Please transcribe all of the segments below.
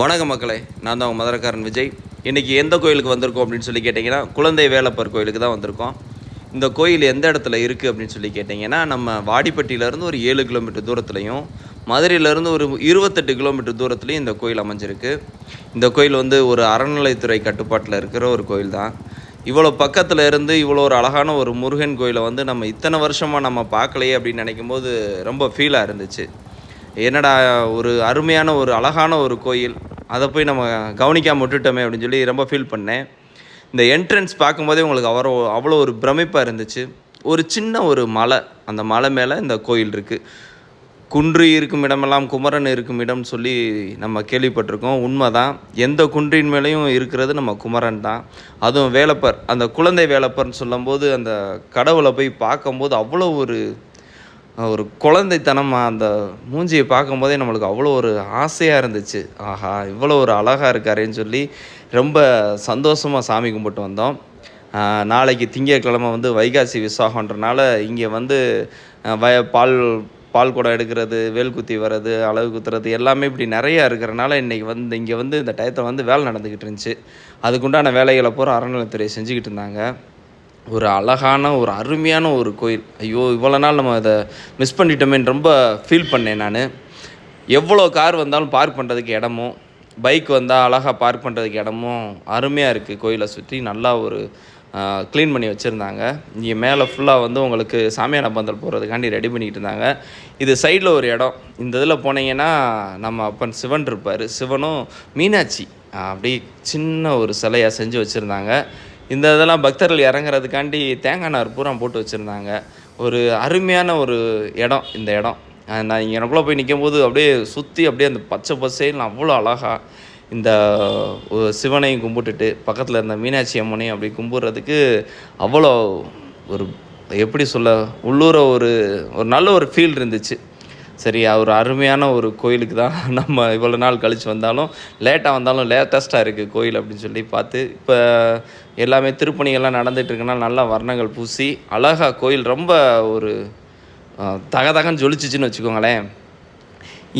வணக்க மக்களே நான் தான் மதுரக்காரன் விஜய். இன்றைக்கி எந்த கோயிலுக்கு வந்திருக்கோம் அப்படின்னு சொல்லி கேட்டிங்கன்னா குழந்தை வேலப்பர் கோயிலுக்கு தான் வந்திருக்கோம். இந்த கோயில் எந்த இடத்துல இருக்குது அப்படின்னு சொல்லி கேட்டிங்கன்னா நம்ம வாடிப்பட்டியிலேருந்து ஒரு ஏழு கிலோமீட்டர் தூரத்துலையும் மதுரையிலேருந்து ஒரு இருபத்தெட்டு கிலோமீட்டர் தூரத்துலையும் இந்த கோயில் அமைஞ்சிருக்கு. இந்த கோயில் வந்து ஒரு அறநிலைத்துறை கட்டுப்பாட்டில் இருக்கிற ஒரு கோயில் தான். இவ்வளோ பக்கத்தில் இருந்து இவ்வளோ ஒரு அழகான ஒரு முருகன் கோயிலை வந்து நம்ம இத்தனை வருஷமாக நம்ம பார்க்கலையே அப்படின்னு நினைக்கும் போது ரொம்ப ஃபீலாக இருந்துச்சு. என்னடா ஒரு அருமையான ஒரு அழகான ஒரு கோயில். அதை போய் நம்ம கவனிக்காமல் விட்டுட்டோமே அப்படின்னு சொல்லி ரொம்ப ஃபீல் பண்ணேன். இந்த என்ட்ரன்ஸ் பார்க்கும்போதே உங்களுக்கு அவ்வளோ அவ்வளோ ஒரு பிரமிப்பாக இருந்துச்சு. ஒரு சின்ன ஒரு மலை அந்த மலை மேலே இந்த கோயில் இருக்குது குன்று இருக்கும் இடமெல்லாம் குமரன் இருக்கும் இடம்னு சொல்லி நம்ம கேள்விப்பட்டிருக்கோம். உண்மை தான் எந்த குன்றின் மேலேயும் இருக்கிறது நம்ம குமரன் தான். அதுவும் வேலப்பர் அந்த குழந்தை வேலப்பர்னு சொல்லும்போது அந்த கடவுளை போய் பார்க்கும்போது அவ்வளோ ஒரு ஒரு குழந்தைத்தனமாக அந்த மூஞ்சியை பார்க்கும்போதே நம்மளுக்கு அவ்வளோ ஒரு ஆசையாக இருந்துச்சு. ஆஹா இவ்வளோ ஒரு அழகாக இருக்காருன்னு சொல்லி ரொம்ப சந்தோஷமாக சாமி கும்பிட்டு வந்தோம். நாளைக்கு திங்கட்கிழமை வந்து வைகாசி விசாகன்றனால இங்கே வந்து வய பால் பால் குடம் எடுக்கிறது வேல் குத்தி வர்றது அளவு குத்துறது எல்லாமே இப்படி நிறையா இருக்கிறனால இன்றைக்கி வந்து இங்கே வந்து இந்த டயத்தில் வந்து வேலை நடந்துக்கிட்டு இருந்துச்சு. அதுக்குண்டான வேலைகளை பூரா அறநிலைத்துறை செஞ்சுக்கிட்டு இருந்தாங்க. ஒரு அழகான ஒரு அருமையான ஒரு கோயில். ஐயோ இவ்வளோ நாள் நம்ம அதை மிஸ் பண்ணிட்டோமேன்னு ரொம்ப ஃபீல் பண்ணேன் நான். எவ்வளோ கார் வந்தாலும் பார்க் பண்ணுறதுக்கு இடமும் பைக் வந்தால் அழகாக பார்க் பண்ணுறதுக்கு இடமும் அருமையாக இருக்குது கோயிலை சுற்றி. நல்லா ஒரு க்ளீன் பண்ணி வச்சுருந்தாங்க. இங்கே மேலே ஃபுல்லாக வந்து உங்களுக்கு சாமியான பந்தல் போகிறதுக்காண்டி ரெடி பண்ணிக்கிட்டு இருந்தாங்க. இது சைடில் ஒரு இடம். இந்த இதில் போனீங்கன்னா நம்ம அப்பன் சிவன் இருப்பார். சிவனும் மீனாட்சி. அப்படி சின்ன ஒரு சிலையாக செஞ்சு வச்சுருந்தாங்க. இந்த இதெல்லாம் பக்தர்கள் இறங்குறதுக்காண்டி தேங்காய் நார் பூரா போட்டு வச்சுருந்தாங்க. ஒரு அருமையான ஒரு இடம் இந்த இடம். நான் இங்கே எனக்குள்ளே போய் நிற்கும் போது அப்படியே சுற்றி அப்படியே அந்த பச்சை பசைன்னு அவ்வளோ அழகாக இந்த ஒரு சிவனையும் கும்பிட்டுட்டு பக்கத்தில் இருந்த மீனாட்சி அம்மனையும் அப்படி கும்பிட்றதுக்கு அவ்வளோ ஒரு எப்படி சொல்ல உள்ளூர ஒரு ஒரு நல்ல ஒரு ஃபீல் இருந்துச்சு. சரி ஒரு அருமையான ஒரு கோயிலுக்கு தான் நம்ம இவ்வளோ நாள் கழித்து வந்தாலும் லேட்டாக வந்தாலும் லேட்டஸ்ட்டாக இருக்குது கோயில் அப்படின்னு சொல்லி பார்த்து இப்போ எல்லாமே திருப்பணிகள்லாம் நடந்துட்டு நல்லா வர்ணங்கள் பூசி அழகாக கோயில் ரொம்ப ஒரு தகதகன்னு ஜொலிச்சிச்சின்னு வச்சுக்கோங்களேன்.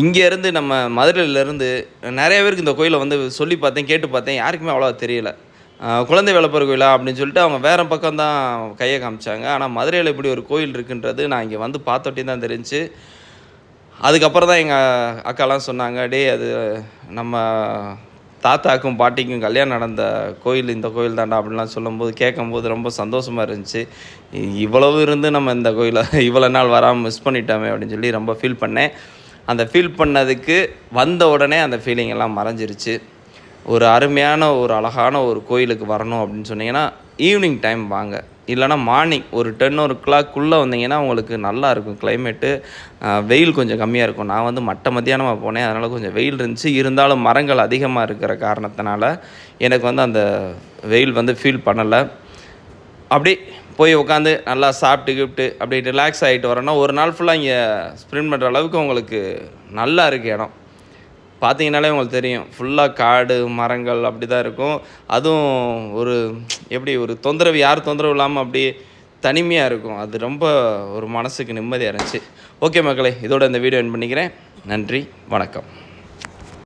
இங்கேருந்து நம்ம மதுரையிலேருந்து நிறைய பேருக்கு இந்த கோயிலை வந்து சொல்லி பார்த்தேன் கேட்டு பார்த்தேன் யாருக்குமே அவ்வளோ தெரியலை. குழந்தை வேலப்பர் கோயிலா அப்படின்னு சொல்லிட்டு அவங்க வேறு பக்கம் தான் கையை காமிச்சாங்க. ஆனால் மதுரையில் இப்படி ஒரு கோயில் இருக்குன்றது நான் இங்கே வந்து பார்த்தோட்டே தான் தெரிஞ்சு அதுக்கப்புறம் தான் எங்கள் அக்காலாம் சொன்னாங்க டே அது நம்ம தாத்தாக்கும் பாட்டிக்கும் கல்யாணம் நடந்த கோயில் இந்த கோயில் தாண்டா அப்படின்லாம் சொல்லும்போது கேட்கும்போது ரொம்ப சந்தோஷமாக இருந்துச்சு. இவ்வளவு இருந்து நம்ம இந்த கோயிலை இவ்வளோ நாள் வராமல் மிஸ் பண்ணிட்டோமே அப்படின்னு சொல்லி ரொம்ப ஃபீல் பண்ணேன். அந்த ஃபீல் பண்ணதுக்கு வந்த உடனே அந்த ஃபீலிங் எல்லாம் மறைஞ்சிருச்சு. ஒரு அருமையான ஒரு அழகான ஒரு கோயிலுக்கு வரணும் அப்படின்னு சொன்னீங்கன்னா ஈவினிங் டைம் வாங்க. இல்லைனா மார்னிங் ஒரு டென் ஒரு கிளாக்குள்ளே வந்தீங்கன்னா உங்களுக்கு நல்லா இருக்கும். கிளைமேட்டு வெயில் கொஞ்சம் கம்மியாக இருக்கும். நான் வந்து மட்ட மத்தியானமாக போனேன். அதனால் கொஞ்சம் வெயில் இருந்துச்சு. இருந்தாலும் மரங்கள் அதிகமாக இருக்கிற காரணத்தினால எனக்கு வந்து அந்த வெயில் வந்து ஃபீல் பண்ணலை. அப்படி போய் உட்காந்து நல்லா சாப்பிட்டு கிப்ட்டு அப்படி ரிலாக்ஸ் ஆகிட்டு வரேன்னா ஒரு நாள் ஃபுல்லாக இங்கே ஸ்ப்ரிண்ட் பண்ணுற அளவுக்கு உங்களுக்கு நல்லா இருக்குது இடம். பார்த்தீங்கனாலே உங்களுக்கு தெரியும். ஃபுல்லாக காடு மரங்கள் அப்படி தான் இருக்கும். அதுவும் ஒரு எப்படி ஒரு தொந்தரவு யார் தொந்தரவு இல்லாமல் அப்படி தனிமையாக இருக்கும். அது ரொம்ப ஒரு மனசுக்கு நிம்மதியாக இருந்துச்சு. ஓகே மக்களே இதோட இந்த வீடியோ என் பண்ணிக்கிறேன். நன்றி வணக்கம்.